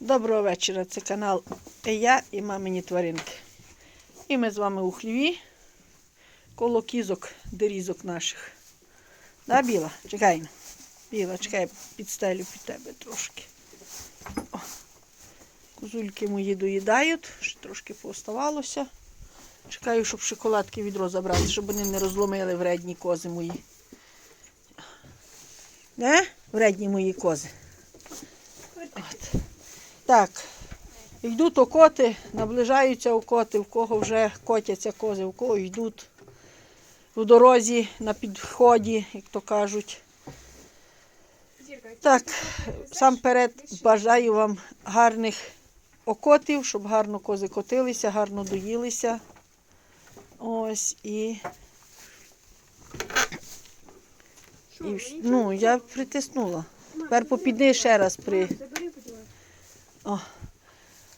Доброго вечора. Це канал Я і мамині тваринки. І ми з вами у хліві коло кізок, дерізок наших. Да, Біла? Чекай. Біла, чекай, підстелю під тебе трошки. О. Козульки мої доїдають, ще трошки пооставалося. Чекаю, щоб шоколадки відро забрати, щоб вони не розломили вредні кози мої. Не? Вредні мої кози. Так. Йдуть окоти, наближаються окоти, в кого вже котяться кози, в кого йдуть в дорозі на підході, як то кажуть. Так, сам перед бажаю вам гарних окотів, щоб гарно кози котилися, гарно доїлися. Ось і. і ну, я притиснула. Тепер попіди ще раз при. О,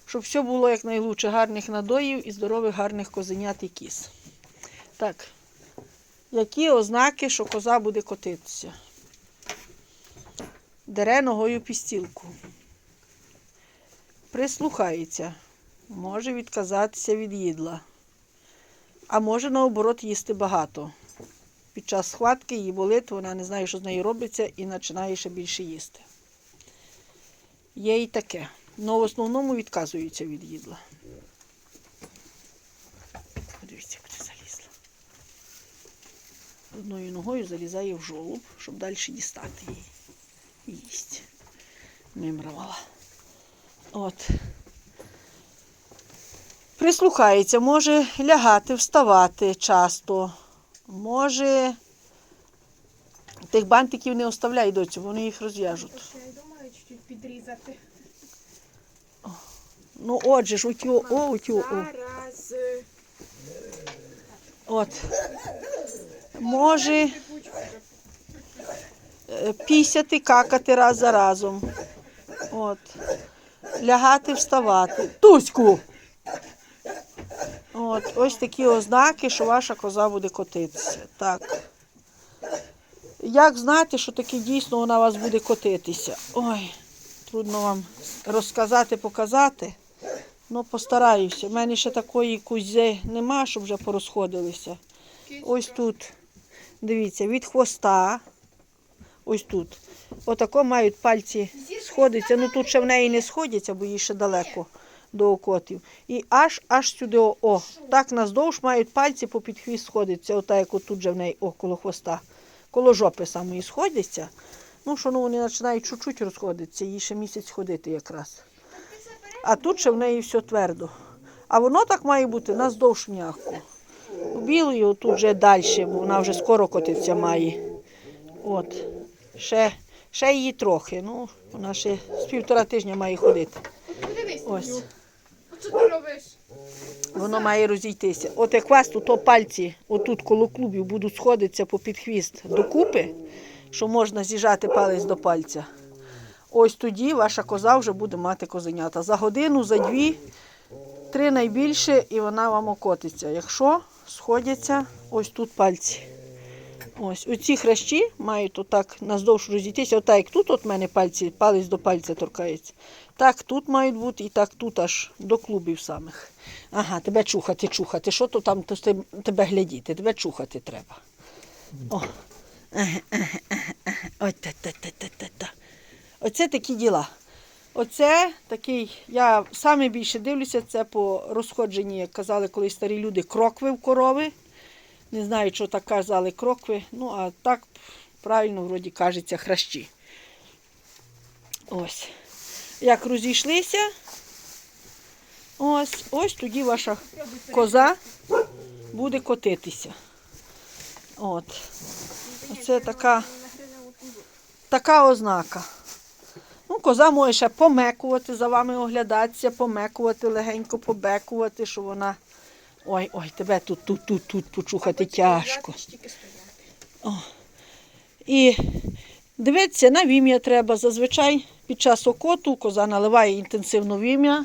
щоб все було якнайлучше гарних надоїв і здорових гарних козенят і кіз. Так, які ознаки, що коза буде котитися? Дере ногою пістілку. Прислухається. Може відказатися від їдла. А може наоборот їсти багато. Під час схватки її болить, вона не знає, що з нею робиться, і починає ще більше їсти. Є і таке. Але в основному відказуються від їдла. Подивіться, куди залізла. Одною ногою залізає в жолоб, щоб далі дістати її. Їсть. Мимравала. От. Прислухається, може лягати, вставати часто. Може тих бантиків не оставляй доцю, вони їх розв'яжуть. Я думаю, чуть-чуть підрізати. Ну, отже ж, утю, о, утю, о. Зараз. От. Може е, пісяти, какати раз за разом. От. Лягати, вставати. Туську! От, ось такі ознаки, що ваша коза буде котитися. Так. Як знати, що таки дійсно вона у вас буде котитися? Ой, трудно вам розказати, показати. Ну, постараюся. У мене ще такої кузи нема, щоб вже порозходилися. Ось тут, дивіться, від хвоста, ось тут. Отако мають пальці сходитися. Ну тут ще в неї не сходяться, бо їй ще далеко до окотів. І аж аж сюди, о, о, так наздовж мають пальці по під хвіст сходиться, отак, як отут же в неї о, коло хвоста. Коло жопи самої сходяться. Ну, що ну, вони починають чуть-чуть розходитися, їй ще місяць ходити якраз. А тут ще в неї все твердо. А воно так має бути наздовж м'яко. У білої отут вже далі, бо вона вже скоро котиться має. От. Ще, ще її трохи. Ну, вона ще з півтора тижня має ходити. Ось. Воно має розійтися. От як вас тут пальці, отут коло клубів будуть сходитися по під хвіст докупи, що можна з'їжджати палець до пальця. Ось тоді ваша коза вже буде мати козенята. За годину, за дві, три найбільше, і вона вам окотиться. Якщо сходяться ось тут пальці. Ось оці хрящі мають отак наздовж розійтися. Отак, як тут от мене пальці, палець до пальця торкається. Так тут мають бути і так тут аж до клубів самих. Ага, тебе чухати, чухати. Що то там то тебе глядіти? Тебе чухати треба. О. Еге, еге, еге, еге. Ой, та, Оце такі діла. Оце такий, я саме більше дивлюся, це по розходженні, як казали колись старі люди, крокви в корови. Не знаю, що так казали крокви. Ну, а так правильно вроді кажеться хращі. Ось. Як розійшлися, ось, ось тоді ваша коза буде котитися. От. Оце така, така ознака. Коза може ще помекувати, за вами оглядатися, помекувати, легенько побекувати, що вона. Ой, ой, тебе тут, тут, тут, тут почухати тяжко. Стояти. І дивитися на вім'я треба. Зазвичай під час окоту коза наливає інтенсивно вім'я.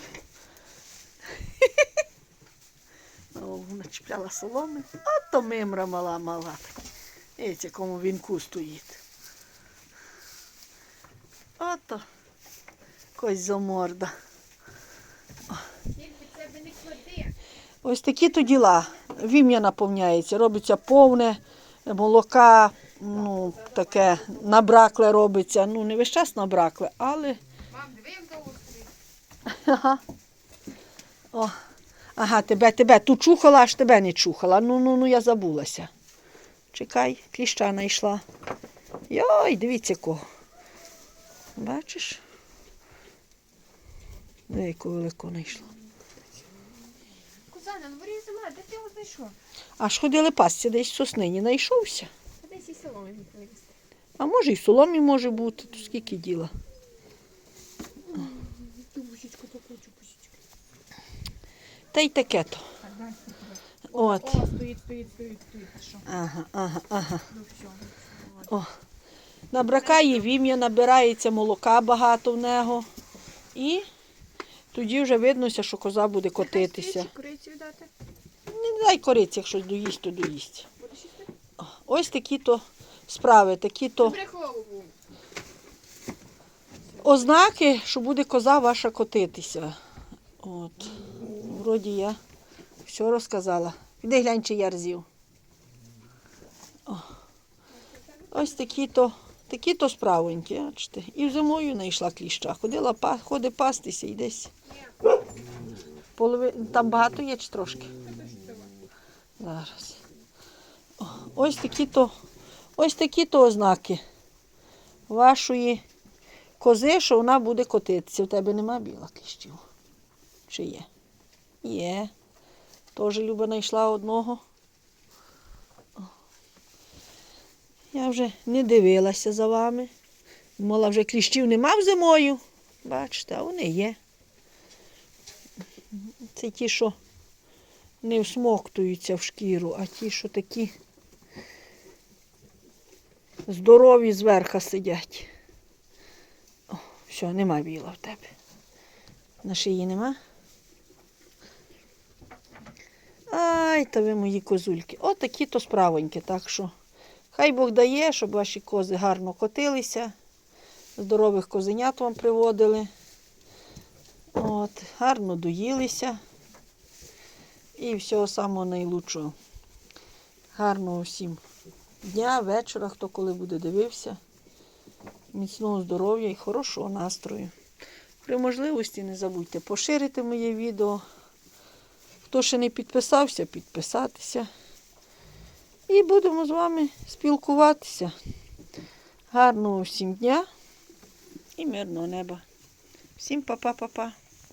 О, Вона чіпляла соломи. А то мимра мала мала. Дивіться, якому вінку стоїть. Ото Не клади. Ось такі то діла. Вім'я наповняється, робиться повне, молока, ну, таке набракле робиться. Ну, не весь час набракле, але. Мам. Ага. О. Ага, тебе, тебе. Ту чухала, аж тебе не чухала. Ну, ну, ну, я забулася. Чекай, кліща знайшла. Йой, дивіться кого. Бачиш? Диви, яку велику знайшла. Куза, на дворі зима, де ти його знайшов? Аж ходили пасці, десь в соснині знайшовся. А десь і соломи не вивезти. А може і в соломі може бути, то скільки діла. Ту бусічку покучу. Та й таке то. От. О, стоїть, стоїть, стоїть, стоїть. Що? Ага, ага, ага. Ну все. Набракає вім'я, набирається молока багато в нього. І тоді вже виднося, що коза буде котитися. Не дай кориці, якщо доїсть, то доїсть. Ось такі то справи, такі то ознаки, що буде коза ваша котитися. От. Вроді я все розказала. Іди глянь, чи я рзів. Ось такі то, такі то справоньки, бачите. І зимою знайшла кліща. Ходила, ходить пастися і десь. Полови... Там багато є чи трошки? Зараз. Ось такі то, ось такі то ознаки вашої кози, що вона буде котитися. У тебе нема біла кліщів. Чи є? Є. Теж Люба знайшла одного. Я вже не дивилася за вами. Думала, вже кліщів нема в зимою. Бачите, а вони є. Це ті, що не всмоктуються в шкіру, а ті, що такі здорові зверха сидять. О, все, нема біла в тебе. На шиї нема. Ай, та ви мої козульки. От такі то справоньки. Так що хай Бог дає, щоб ваші кози гарно котилися, здорових козенят вам приводили. От, гарно доїлися. І всього самого найлучшого. Гарного всім дня, вечора, хто коли буде дивився. Міцного здоров'я і хорошого настрою. При можливості не забудьте поширити моє відео. Хто ще не підписався, підписатися. І будемо з вами спілкуватися. Гарного всім дня і мирного неба. Всім па-па-па-па.